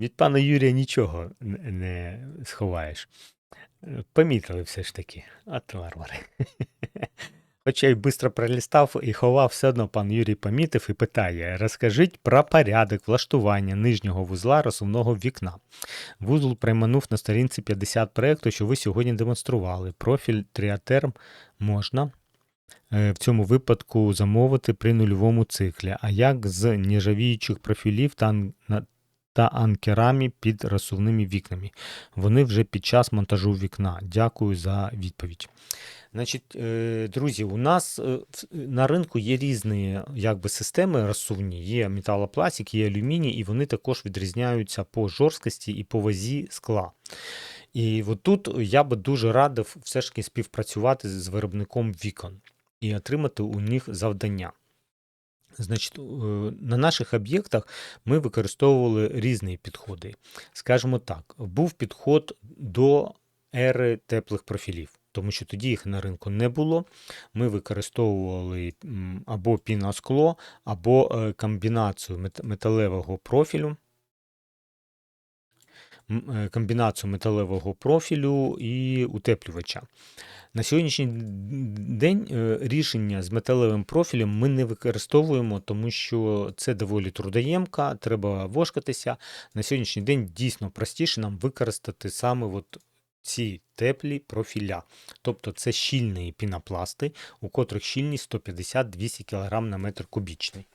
Від пана Юрія нічого не сховаєш. Помітили все ж таки. От варвари. Хоча й швидко пролістав і ховав, все одно пан Юрій помітив і питає: розкажіть про порядок влаштування нижнього вузла розсувного вікна. Вузол прийманув на сторінці 50 проєкту, що ви сьогодні демонстрували. Профіль тріатерм можна е, в цьому випадку замовити при нульовому циклі. А як з нержавіючих профілів та, та анкерами під розсувними вікнами? Вони вже під час монтажу вікна. Дякую за відповідь. Значить, е, друзі, у нас е, на ринку є різні якби, системи розсувні. Є металопластик, є алюміній, і вони також відрізняються по жорсткості і по вазі скла. І от тут я би дуже радив все ж таки співпрацювати з виробником вікон і отримати у них завдання. Значить, е, на наших об'єктах ми використовували різні підходи. Скажімо так, був підход до ери теплих профілів, тому що тоді їх на ринку не було. Ми використовували або піноскло, або е, комбінацію металевого профілю. е, Комбінацію металевого профілю і утеплювача. На сьогоднішній день е, рішення з металевим профілем ми не використовуємо, тому що це доволі трудоємка, треба вошкатися. На сьогоднішній день дійсно простіше нам використати саме от ці теплі профіля. Тобто це щільні пінопласти, у котрих щільність 150-200 кг на метр кубічний.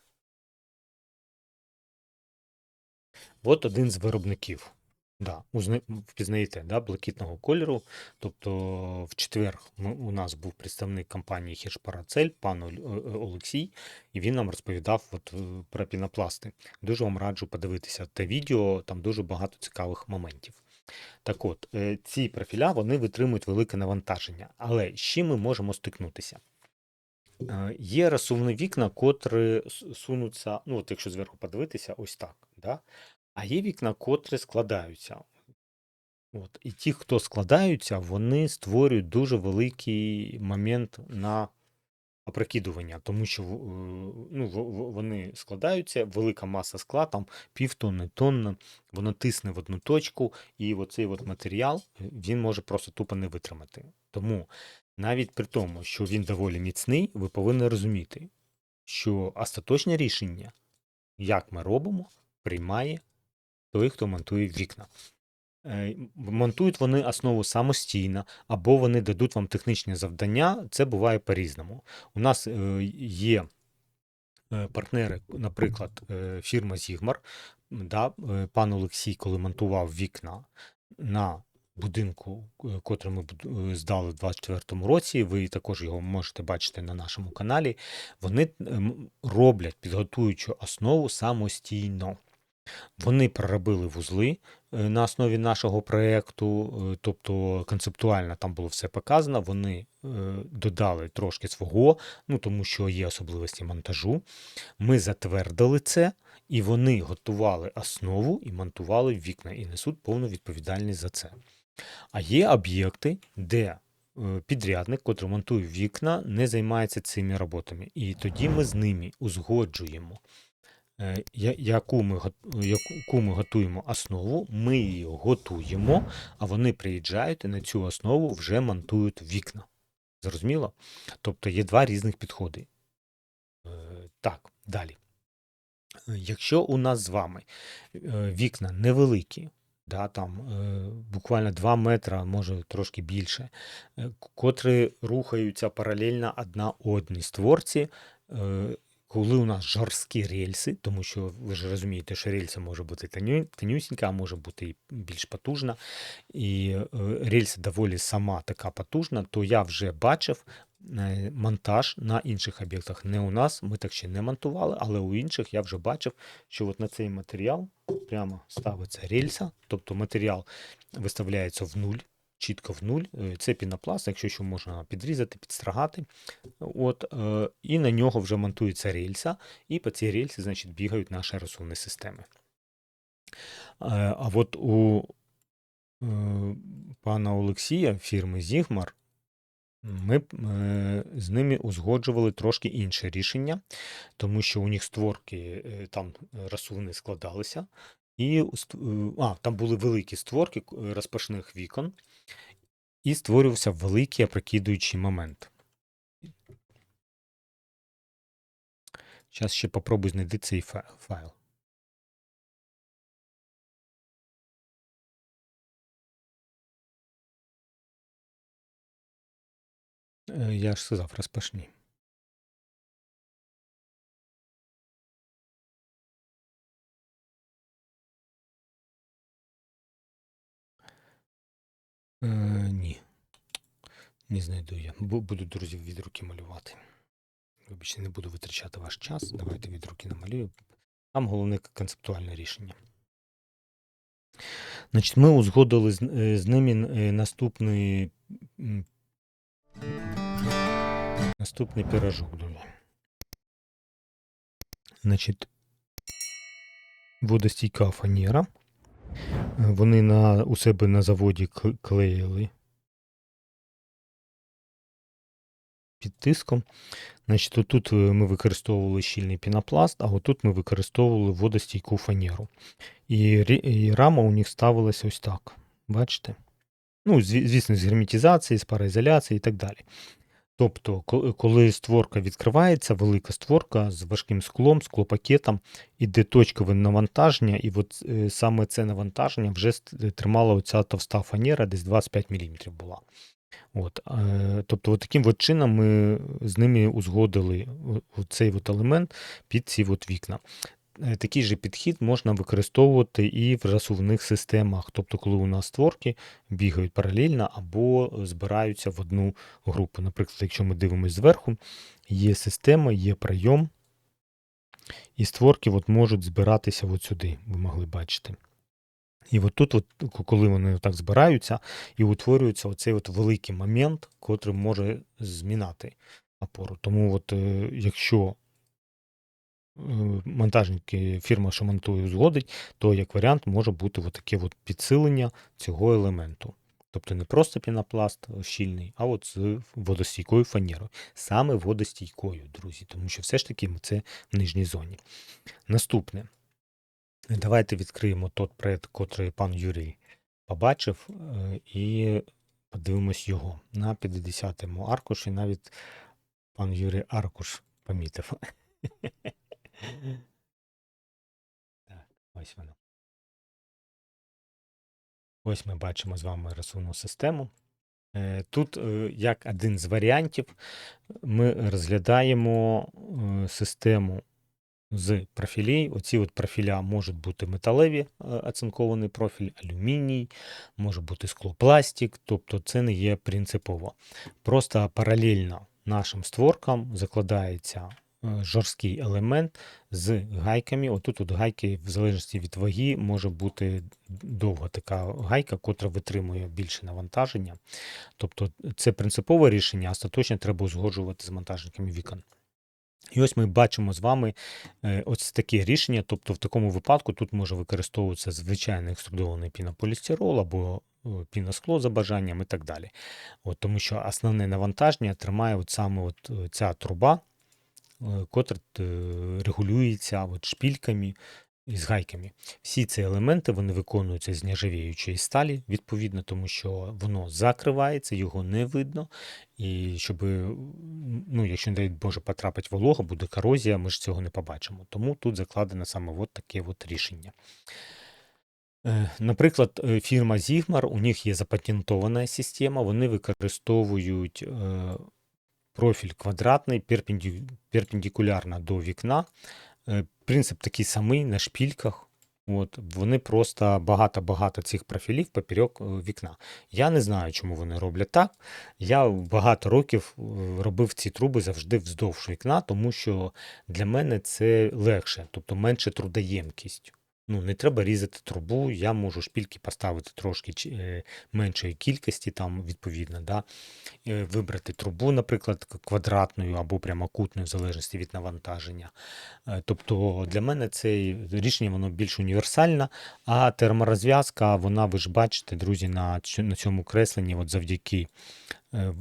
От один з виробників. Да, впізнаєте, да, блакитного кольору. Тобто в четвер у нас був представник компанії Хіршпарацель, пан Олексій, і він нам розповідав от, е, про пінопласти. Дуже вам раджу подивитися те відео, там дуже багато цікавих моментів. Так от, е, ці профіля вони витримують велике навантаження. Але з чим ми можемо стикнутися? Е, Є розсувні вікна, котрі сунуться, ну от якщо зверху подивитися, ось так. Да? А є вікна, котрі складаються. От. І ті, хто складаються, вони створюють дуже великий момент на опрокидування, тому що е, ну, вони складаються, велика маса скла, там півтонни, тонна, воно тисне в одну точку, і оцей от матеріал е, він може просто тупо не витримати. Тому навіть при тому, що він доволі міцний, ви повинні розуміти, що остаточне рішення, як ми робимо, приймає той, хто монтує вікна. Е, Монтують вони основу самостійно, або вони дадуть вам технічне завдання. Це буває по-різному. У нас е, є е, партнери, наприклад, фірма Зігмар. Да, пан Олексій, коли монтував вікна на будинку, котрий ми здали в 24-му році, ви також його можете бачити на нашому каналі. Вони роблять підготуючу основу самостійно. Вони проробили вузли е, на основі нашого проєкту, е, тобто концептуально там було все показано. Вони е, додали трошки свого, ну тому що є особливості монтажу. Ми затвердили це, і вони готували основу і монтували вікна, і несуть повну відповідальність за це. А є об'єкти, де підрядник, котрий монтує вікна, не займається цими роботами. І тоді ми з ними узгоджуємо яку ми, яку ми готуємо основу, ми її готуємо, а вони приїжджають і на цю основу вже монтують вікна. Зрозуміло? Тобто є два різних підходи. Е, Так, далі. Е, Якщо у нас з вами е, вікна невеликі, да, там е, буквально 2 метра, може трошки більше, е, котрі рухаються паралельно одна одній створці, е, коли у нас жорсткі рельси, тому що ви ж розумієте, що рельса може бути тоню- тонюсінька, а може бути і більш потужна, і е, рельса доволі сама така потужна, то я вже бачив е, монтаж на інших об'єктах. Не у нас, ми так ще не монтували, але у інших я вже бачив, що от на цей матеріал прямо ставиться рельса, тобто матеріал виставляється в нуль, чітко в нуль. Е, Це пінопласт, якщо що можна підрізати, підстрагати. От, е, і на нього вже монтується рельса, і по цій рельсі, значить, бігають наші розсувні системи. Е, А от у пана Олексія фірми Зігмар ми з ними узгоджували трошки інше рішення, тому що у них створки там розсувні складалися, І а, там були великі створки розпашних вікон, і створювався великий опрокидуючий момент. Зараз ще попробую знайти цей файл. Е, Я ж сказав, розпашні. Е, ні. Не знайду я. Буду, друзі, від руки малювати. Вибачте, не буду витрачати ваш час. Давайте від руки намалюю. Там головне концептуальне рішення. Значить, ми узгодили з, е, з ними е, наступний, наступний пирожок, друзі. Значить, водостійка фанера. Вони на, у себе на заводі клеїли під тиском. Значить, отут е, ми використовували щільний пінопласт, а отут ми використовували водостійку фанеру. І, і рама у них ставилася ось так. Бачите? Ну, звісно, з герметизації, з пароізоляції і так далі. Тобто, коли створка відкривається, велика створка з важким склом, склопакетом, іде точкове навантаження, і от е, саме це навантаження вже тримала оця товста фанера, десь 25 мм була. От, е, тобто, от таким от чином ми з ними узгодили цей от елемент під ці от вікна. Е, Такий же підхід можна використовувати і в розсувних системах, тобто, коли у нас створки бігають паралельно або збираються в одну групу. Наприклад, якщо ми дивимося зверху, є система, є прийом, і створки от можуть збиратися от сюди, ви могли бачити. І от тут, от, коли вони так збираються, і утворюється оцей от великий момент, котрий може змінати опору. Тому, от, е, якщо монтажники, фірма, що монтує, узгодить, то як варіант може бути таке от підсилення цього елементу. Тобто не просто пінопласт щільний, а от з водостійкою фанерою. Саме водостійкою, друзі, тому що все ж таки це в нижній зоні. Наступне. Давайте відкриємо той проект, котрий пан Юрій побачив, е, і подивимось його. На 50-му аркуші навіть пан Юрій аркуш помітив. Так, ось воно. Ось ми бачимо з вами розсувну систему. Е, Тут, е, як один з варіантів, ми розглядаємо е, систему з профілей. Оці от профіля можуть бути металеві, оцинкований профіль, алюміній, може бути склопластик, тобто це не є принципово. Просто паралельно нашим створкам закладається жорсткий елемент з гайками. Отут от гайки, в залежності від ваги, може бути довга така гайка, котра витримує більше навантаження. Тобто це принципове рішення, остаточно треба узгоджувати з монтажниками вікон. І ось ми бачимо з вами е, ось таке рішення. Тобто, в такому випадку тут може використовуватися звичайний екструдований пінополістирол або е, піноскло за бажанням і так далі. От, тому що основне навантаження тримає от саме от е, ця труба, е, котра е, регулюється от шпільками і з гайками. Всі ці елементи вони виконуються з нержавіючої сталі, відповідно, тому що воно закривається, його не видно. І щоб, ну, якщо, не дай Боже, потрапить волога, буде корозія, ми ж цього не побачимо. Тому тут закладено саме от таке от рішення. Е, Наприклад, е, фірма Zigmar, у них є запатентована система, вони використовують е, профіль квадратний перпендикулярно до вікна. Е, Принцип такий самий на шпільках. От, вони просто багато-багато цих профілів поперек е, вікна. Я не знаю, чому вони роблять так. Я багато років е, робив ці труби завжди вздовж вікна, тому що для мене це легше, тобто менше трудоємкість. Ну, не треба різати трубу, я можу шпільки поставити трошки е, меншої кількості, там, відповідно, да? е, вибрати трубу, наприклад, квадратною або прямокутною, в залежності від навантаження. Е, Тобто для мене це рішення воно більш універсальне, а терморозв'язка, вона, ви ж бачите, друзі, на, цьому кресленні, от завдяки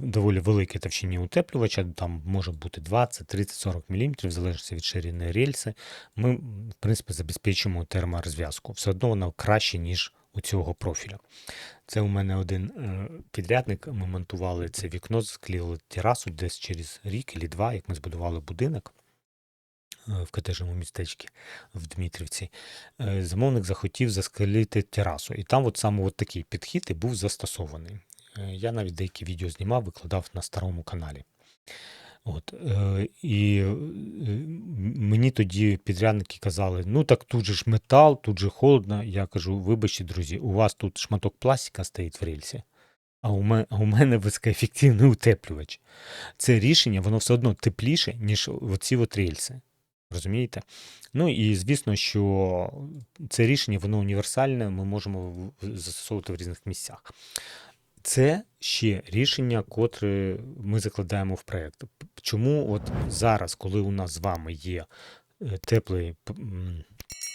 доволі великій товщині утеплювача, там може бути 20, 30, 40 мм, в залежності від ширини рельси, ми, в принципі, забезпечимо терморозв'язку. Все одно вона краще, ніж у цього профіля. Це у мене один е, підрядник. Ми монтували це вікно, склеїли терасу десь через рік чи два, як ми збудували будинок е, в котежному містечці в Дмитрівці. Е, Замовник захотів засклеїти терасу. І там от саме от такий підхід і був застосований. Е, Я навіть деякі відео знімав, викладав на старому каналі. От, е, і е, мені тоді підрядники казали: ну так тут же ж метал, тут же холодно. Я кажу, вибачте, друзі, у вас тут шматок пластика стоїть в рельсі, а у мене, а у мене високоефективний утеплювач. Це рішення, воно все одно тепліше, ніж оці от рельси. Розумієте? Ну і звісно, що це рішення, воно універсальне, ми можемо застосовувати в різних місцях. Це ще рішення, котре ми закладаємо в проєкт. Чому от зараз, коли у нас з вами є е, теплий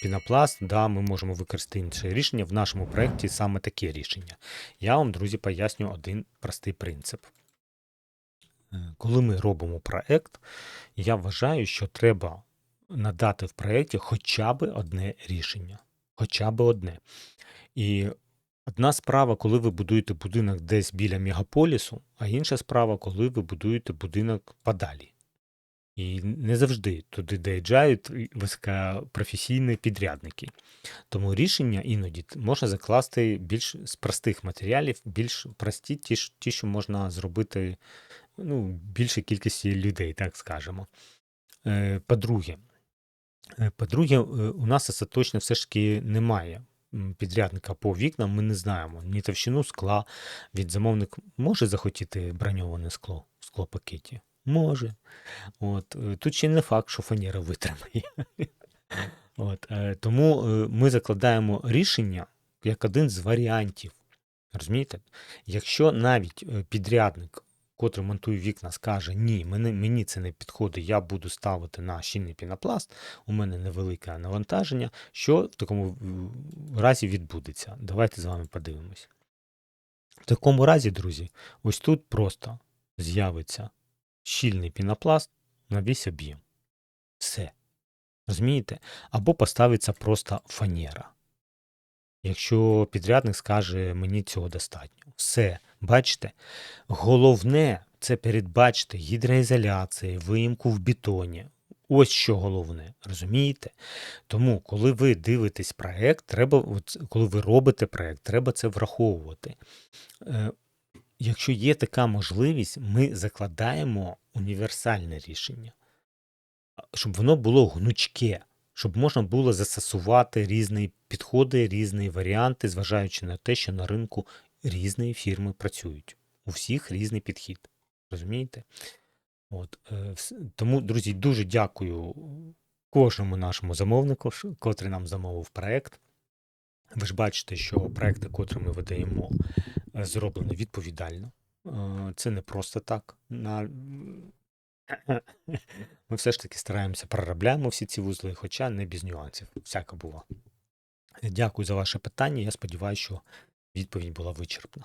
пінопласт, да, ми можемо використати інше рішення. В нашому проєкті саме таке рішення. Я вам, друзі, поясню один простий принцип. Е, Коли ми робимо проєкт, я вважаю, що треба надати в проєкті хоча б одне рішення. Хоча б одне. І одна справа, коли ви будуєте будинок десь біля мегаполісу, а інша справа, коли ви будуєте будинок подалі. І не завжди туди доїжджають високопрофесійні підрядники. Тому рішення іноді можна закласти більш з простих матеріалів, більш прості, ті, що можна зробити ну, більшій кількості людей, так скажемо. Е, По-друге, Е, По-друге, е, у нас остаточно все ж таки немає підрядника по вікнам. Ми не знаємо ні товщину скла. Від замовник може захотіти броньоване скло в склопакеті? Може. От, е, тут ще не факт, що фанера витримає. От, е, тому е, ми закладаємо рішення як один з варіантів. Розумієте? Якщо навіть підрядник, котрий монтує вікна, скаже, ні, мені, мені це не підходить, я буду ставити на щільний пінопласт, у мене невелике навантаження, що в такому разі відбудеться? Давайте з вами подивимось. В такому разі, друзі, ось тут просто з'явиться щільний пінопласт на весь об'єм. Все. Розумієте? Або поставиться просто фанера. Якщо підрядник скаже, мені цього достатньо. Все, бачите? Головне це передбачити гідроізоляцію, виїмку в бетоні. Ось що головне, розумієте? Тому, коли ви дивитесь проект, треба, коли ви робите проект, треба це враховувати. Е, якщо є така можливість, ми закладаємо універсальне рішення, щоб воно було гнучке, щоб можна було застосувати різні підходи, різні варіанти, зважаючи на те, що на ринку різні фірми працюють. У всіх різний підхід. Розумієте? От, е, тому, друзі, дуже дякую кожному нашому замовнику, котрий нам замовив проект. Ви ж бачите, що проекти, котрі ми видаємо, е, зроблені відповідально. Е, Це не просто так. На... Ми все ж таки стараємося, проробляємо всі ці вузли, хоча не без нюансів. Всяко було. Дякую за ваше питання. Я сподіваюся, що відповідь була вичерпна.